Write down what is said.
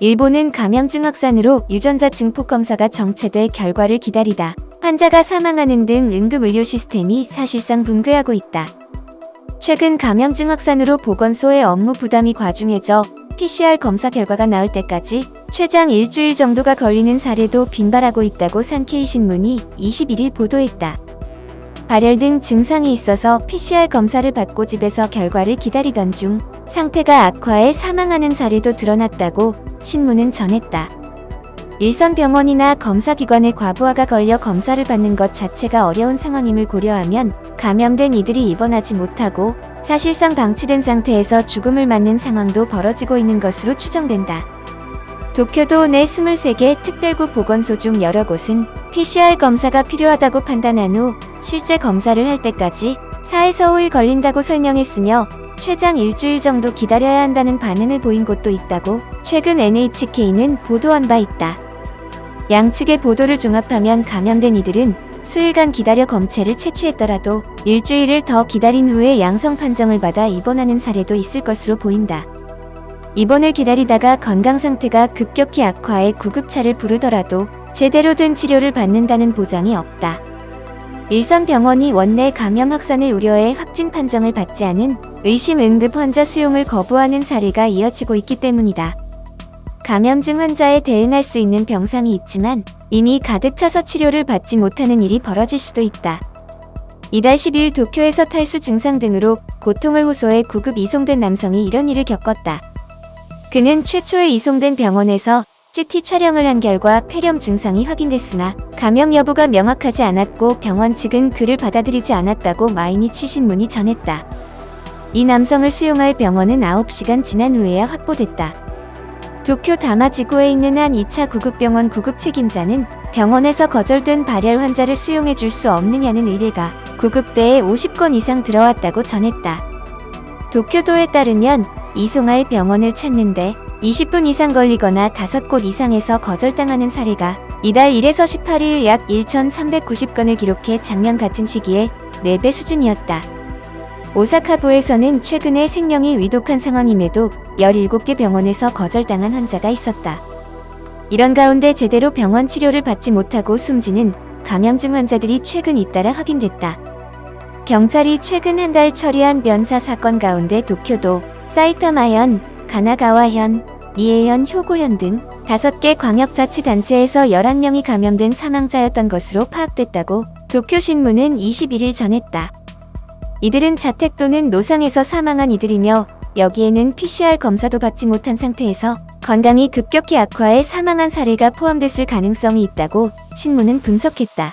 일본은 감염증 확산으로 유전자 증폭 검사가 정체돼 결과를 기다리다 환자가 사망하는 등 응급 의료 시스템이 사실상 붕괴하고 있다. 최근 감염증 확산으로 보건소의 업무 부담이 과중해져 PCR 검사 결과가 나올 때까지 최장 일주일 정도가 걸리는 사례도 빈발하고 있다고 산케이 신문이 21일 보도했다. 발열 등 증상이 있어서 PCR 검사를 받고 집에서 결과를 기다리던 중 상태가 악화해 사망하는 사례도 드러났다고 신문은 전했다. 일선 병원이나 검사기관의 과부하가 걸려 검사를 받는 것 자체가 어려운 상황임을 고려하면 감염된 이들이 입원하지 못하고 사실상 방치된 상태에서 죽음을 맞는 상황도 벌어지고 있는 것으로 추정된다. 도쿄도 내 23개 특별구 보건소 중 여러 곳은 PCR 검사가 필요하다고 판단한 후 실제 검사를 할 때까지 4에서 5일 걸린다고 설명했으며 최장 일주일 정도 기다려야 한다는 반응을 보인 곳도 있다고 최근 NHK는 보도한 바 있다. 양측의 보도를 종합하면 감염된 이들은 수일간 기다려 검체를 채취했더라도 일주일을 더 기다린 후에 양성 판정을 받아 입원하는 사례도 있을 것으로 보인다. 입원을 기다리다가 건강 상태가 급격히 악화해 구급차를 부르더라도 제대로 된 치료를 받는다는 보장이 없다. 일선 병원이 원내 감염 확산을 우려해 확진 판정을 받지 않은 의심 응급 환자 수용을 거부하는 사례가 이어지고 있기 때문이다. 감염증 환자에 대응할 수 있는 병상이 있지만 이미 가득 차서 치료를 받지 못하는 일이 벌어질 수도 있다. 이달 10일 도쿄에서 탈수 증상 등으로 고통을 호소해 구급 이송된 남성이 이런 일을 겪었다. 그는 최초에 이송된 병원에서 CT 촬영을 한 결과 폐렴 증상이 확인됐으나 감염 여부가 명확하지 않았고 병원 측은 그를 받아들이지 않았다고 마이니치 신문이 전했다. 이 남성을 수용할 병원은 9시간 지난 후에야 확보됐다. 도쿄 다마지구에 있는 한 2차 구급병원 구급 책임자는 병원에서 거절된 발열 환자를 수용해 줄 수 없느냐는 의뢰가 구급대에 50건 이상 들어왔다고 전했다. 도쿄도에 따르면 이송할 병원을 찾는데 20분 이상 걸리거나 5곳 이상에서 거절당하는 사례가 이달 1에서 18일 약 1,390건을 기록해 작년 같은 시기에 4배 수준이었다. 오사카부에서는 최근에 생명이 위독한 상황임에도 17개 병원에서 거절당한 환자가 있었다. 이런 가운데 제대로 병원 치료를 받지 못하고 숨지는 감염증 환자들이 최근 잇따라 확인됐다. 경찰이 최근 한 달 처리한 변사 사건 가운데 도쿄도, 사이타마현, 가나가와현, 이에현, 효고현 등 5개 광역자치단체에서 11명이 감염된 사망자였던 것으로 파악됐다고 도쿄신문은 21일 전했다. 이들은 자택 또는 노상에서 사망한 이들이며 여기에는 PCR 검사도 받지 못한 상태에서 건강이 급격히 악화해 사망한 사례가 포함됐을 가능성이 있다고 신문은 분석했다.